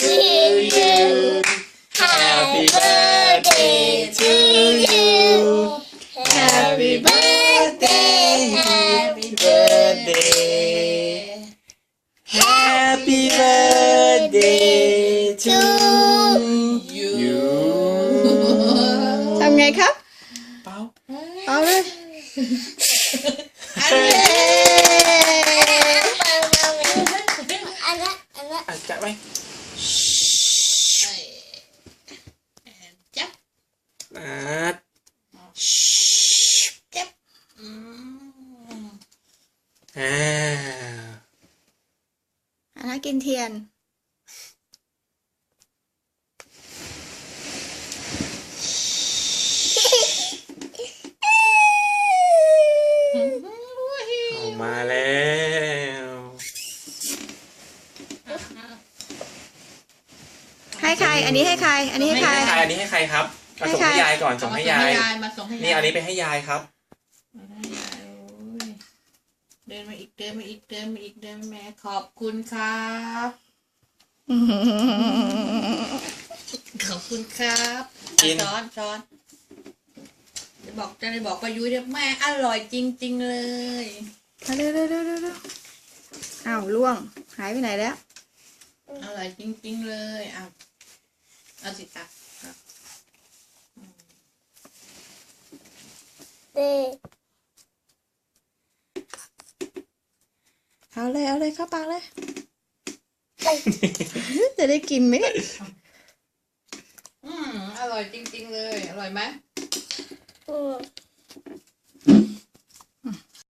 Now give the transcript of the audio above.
to you Happy birthday to you Happy birthday Happy birthday Happy birthday to you ทำไงครับ เป้า เอาเลย เฮ้ย อันนั้นอันนั้น อ่ะจับไว้ จับนัดจับอืมอ่า อันนั้นกินเทียน ออกมาแล้ว ให้ใคร อันนี้ให้ใคร อันนี้ให้ใคร ให้ใครอันนี้ให้ใครครับมาส่งให้ให้ใครยายก่อนส่งให้ยายมาส่งให้ยายนี่อันนี้ไปให้ยายครับมาให้ยายโอ้ยเดินมาอีกเดินมาอีกเดินมาอีกเดินมาแม่ขอบคุณครับขอบคุณครับกินช้อนช้อนจะบอกจะได้บอกป้ายุ้ยเนี่ยแม่อร่อยจริง ๆ เลยมาเร็วเร็วเร็วเร็วเร็วอ้าวล่วง หายไปไหนแล้วอร่อยจริง ๆ เลยเอา เอาสิครับครับเด็กเอาเลยเอาเลยเข้าปากเลย จะได้กินไหมเนี่ยอืมอร่อยจริง ๆ เลย อร่อยไหมอืม